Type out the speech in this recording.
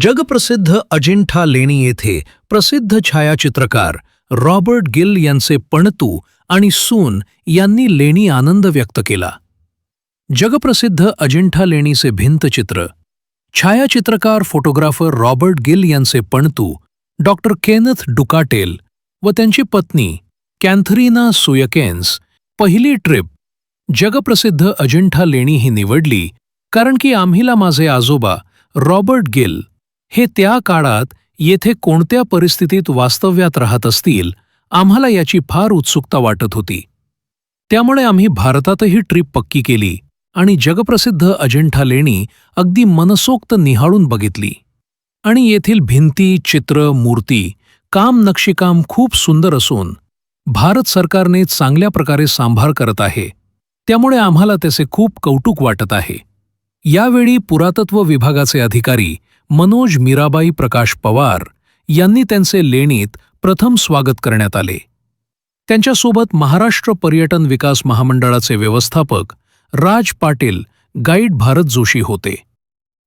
जगप्रसिद्ध अजिंठा लेणी येथे प्रसिद्ध छायाचित्रकार रॉबर्ट गिल यांचे पणतू आणि सून यांनी लेणी आनंद व्यक्त केला. जगप्रसिद्ध अजिंठा लेणीचे भिंतचित्र छायाचित्रकार फोटोग्राफर रॉबर्ट गिल यांचे पणतू डॉक्टर केनथ डुकाटेल व त्यांची पत्नी कॅन्थरीना सुयकेन्स पहिली ट्रिप जगप्रसिद्ध अजिंठा लेणी ही निवडली कारण की आम्हीला माझे आजोबा रॉबर्ट गिल हे त्या काळात येथे कोणत्या परिस्थितीत वास्तव्यात राहत असतील आम्हाला याची फार उत्सुकता वाटत होती. त्यामुळे आम्ही भारतातही ट्रिप पक्की केली आणि जगप्रसिद्ध अजिंठा लेणी अगदी मनसोक्त निहाळून बघितली. आणि येथील भिंती चित्र मूर्ती काम नक्षीकाम खूप सुंदर असून भारत सरकारने चांगल्या प्रकारे सांभाळ करत आहे. त्यामुळे आम्हाला त्याचे खूप कौतुक वाटत आहे. यावेळी पुरातत्व विभागाचे अधिकारी मनोज मीराबाई प्रकाश पवार यांनी त्यांचे लेणीत प्रथम स्वागत करण्यात आले. त्यांच्यासोबत महाराष्ट्र पर्यटन विकास महामंडळाचे व्यवस्थापक राज पाटील गाईड भारत जोशी होते.